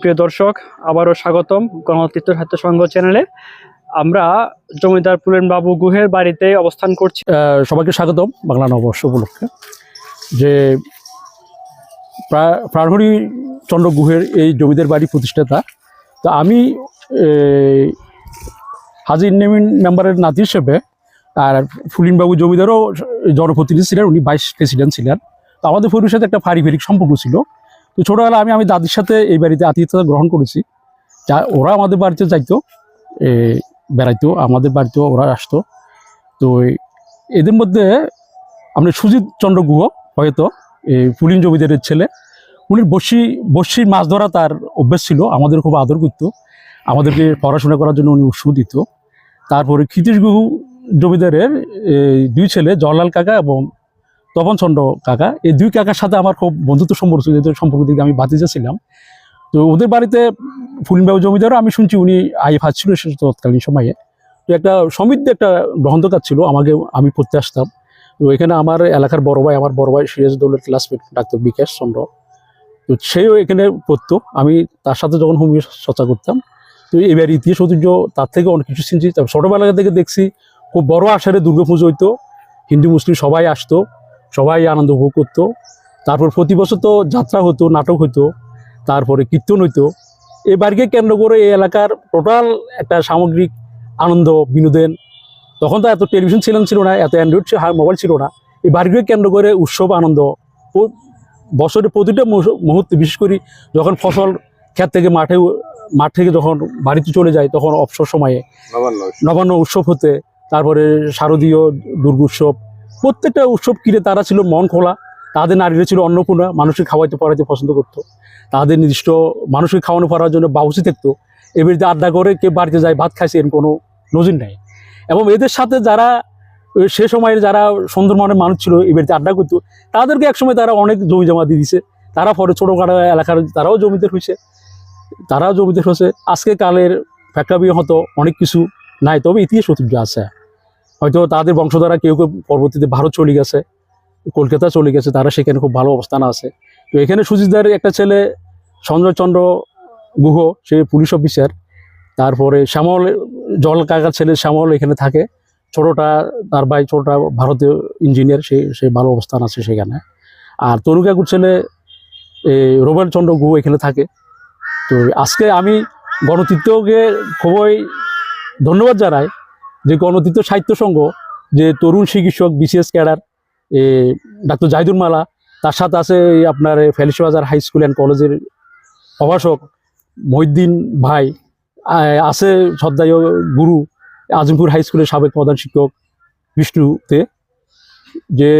প্রিয় দর্শক, আবারও স্বাগতম গণতৃত্ব সাহিত্য সংঘ চ্যানেলে। আমরা জমিদার পুলেন বাবু গুহের বাড়িতে অবস্থান করছি। সবাইকে স্বাগতম বাংলা নববর্ষ উপলক্ষে। যে প্রা- প্রাণহরি চন্দ্র গুহের এই জমিদার বাড়ি প্রতিষ্ঠাতা, তো আমি হাজি নেমিন মেম্বারের নাতি হিসেবে, আর ফুলিনবাবু জমিদারও জনপ্রতিনিধি ছিলেন, উনি ভাইস প্রেসিডেন্ট ছিলেন। তো আমাদের পরিবারের সাথে একটা পারিবারিক সম্পর্ক ছিল। তো ছোটোবেলা আমি আমি দাদির সাথে এই বাড়িতে আতিথ্যতা গ্রহণ করেছি। যা ওরা আমাদের বাড়িতে যাইতো এ, বেড়াইতো আমাদের বাড়িতেও ওরা আসতো। তো এদের মধ্যে আমরা সুজিত চন্দ্র গুহ হয়তো এই পুলিন জমিদারের ছেলে। উনি বসি বসির মাছ ধরা তার অভ্যেস ছিল আমাদের খুব আদর করত। আমাদেরকে পড়াশোনা করার জন্য উনি উৎসাহ দিত। তারপরে ক্ষিতীশ গুহু জমিদারের দুই ছেলে জওয়ারলাল কাকা এবং তপন চন্দ্র কাকা, এই দুই কাকার সাথে আমার খুব বন্ধুত্ব সম্পর্ক ছিল সম্পর্ক দিকে আমি বাতিজা ছিলাম। তো ওদের বাড়িতে ফুলিনবাবু জমিদারও, আমি শুনছি উনি আই ফাজ ছিল তৎকালীন সময়ে। তো একটা সমৃদ্ধ একটা গ্রন্থকার ছিল, আমাকে আমি পড়তে আসতাম। তো এখানে আমার এলাকার বড় ভাই, আমার বড় ভাই সিরাজদৌলের ক্লাসমেট ডাক্তার বিকাশ চন্দ্র। তো সেও এখানে পড়তো, আমি তার সাথে যখন হোমিও চর্চা করতাম। তো এবার ইতিহাস ঐতিহ্য তার থেকে অনেক কিছু শুনছি ছোটোবেলা থেকে দেখছি, খুব বড় আষাঢ়ে দুর্গাপুজো হইতো, হিন্দু, মুসলিম সবাই আসতো। সবাই আনন্দ উপভোগ করতো। তারপর প্রতি বছর তো যাত্রা হতো নাটক হতো তারপরে কীর্তন হইতো। এই বাড়িকে কেন্দ্র করে এই এলাকার টোটাল একটা সামগ্রিক আনন্দ বিনোদন। তখন তো এত টেলিভিশন ছিলেন ছিল না এত অ্যান্ড্রয়েড মোবাইল ছিল না। এই বাড়িকে কেন্দ্র করে উৎসব আনন্দ বছরের প্রতিটা মুহূর্তে বিশেষ করে যখন ফসল ক্ষেত থেকে মাঠে মাঠ থেকে যখন বাড়িতে চলে যায় তখন অবসর সময়ে নবান্ন উৎসব হতে তারপরে শারদীয় দুর্গোৎসব প্রত্যেকটা উৎসব কিনে তারা ছিল মন খোলা। তাদের নারীরা ছিল অন্নপূর্ণা, মানুষকে খাওয়াইতে পড়াইতে পছন্দ করতো। তাদের নির্দিষ্ট মানুষকে খাওয়ানো পড়ার জন্য বাউসি থাকতো এবারে আড্ডা করে কে বাড়িতে যায়, ভাত খাইছে এর কোনো নজির নাই। এবং এদের সাথে যারা, সে সময়ের যারা সুন্দর মনের মানুষ ছিল বাড়িতে আড্ডা করতো, তাদেরকে একসময় তারা অনেক জমি জমা দিয়ে দিছে। তারা পরে ছোটোখাটো এলাকার তারাও জমিদার হয়েছে। তারাও জমিদার হয়েছে। আজকে কালের ফ্যাক্টরি হয়তো অনেক কিছু নাই, তবে ইতিহাস ঐতিহ্য আছে। হয়তো তাদের বংশধারা কেউ কেউ পরবর্তীতে ভারত চলে গেছে, কলকাতা চলে গেছে, তারা সেখানে খুব ভালো অবস্থান আছে। তো এখানে সুজিতদারের একটা ছেলে সঞ্জয়চন্দ্র গুহ, সে পুলিশ অফিসার। তারপরে শ্যামল, জল কাকার ছেলে শ্যামল এখানে থাকে। ছোটটা, তার ভাই ছোটটা ভারতীয় ইঞ্জিনিয়ার সে সে ভালো অবস্থান আছে সেখানে। আর তরু কাকুর ছেলে রোবেল চন্দ্র গুহ এখানে থাকে। তো আজকে আমি গণতৃত্বকে খুবই ধন্যবাদ জানাই। যে গণতৃত্ব সাহিত্য সংঘ, যে তরুণ চিকিৎসক, বিসিএস ক্যাডার, এ ডাক্তার জাহিদুল মালা, তার সাথে আছে আপনার ফেলিসবাজার হাই স্কুল অ্যান্ড কলেজের প্রভাষক মহিদ্দিন ভাই আছে শ্রদ্ধায় গুরু, আজিমপুর হাই স্কুলের সাবেক প্রধান শিক্ষক বিষ্ণুতে, যে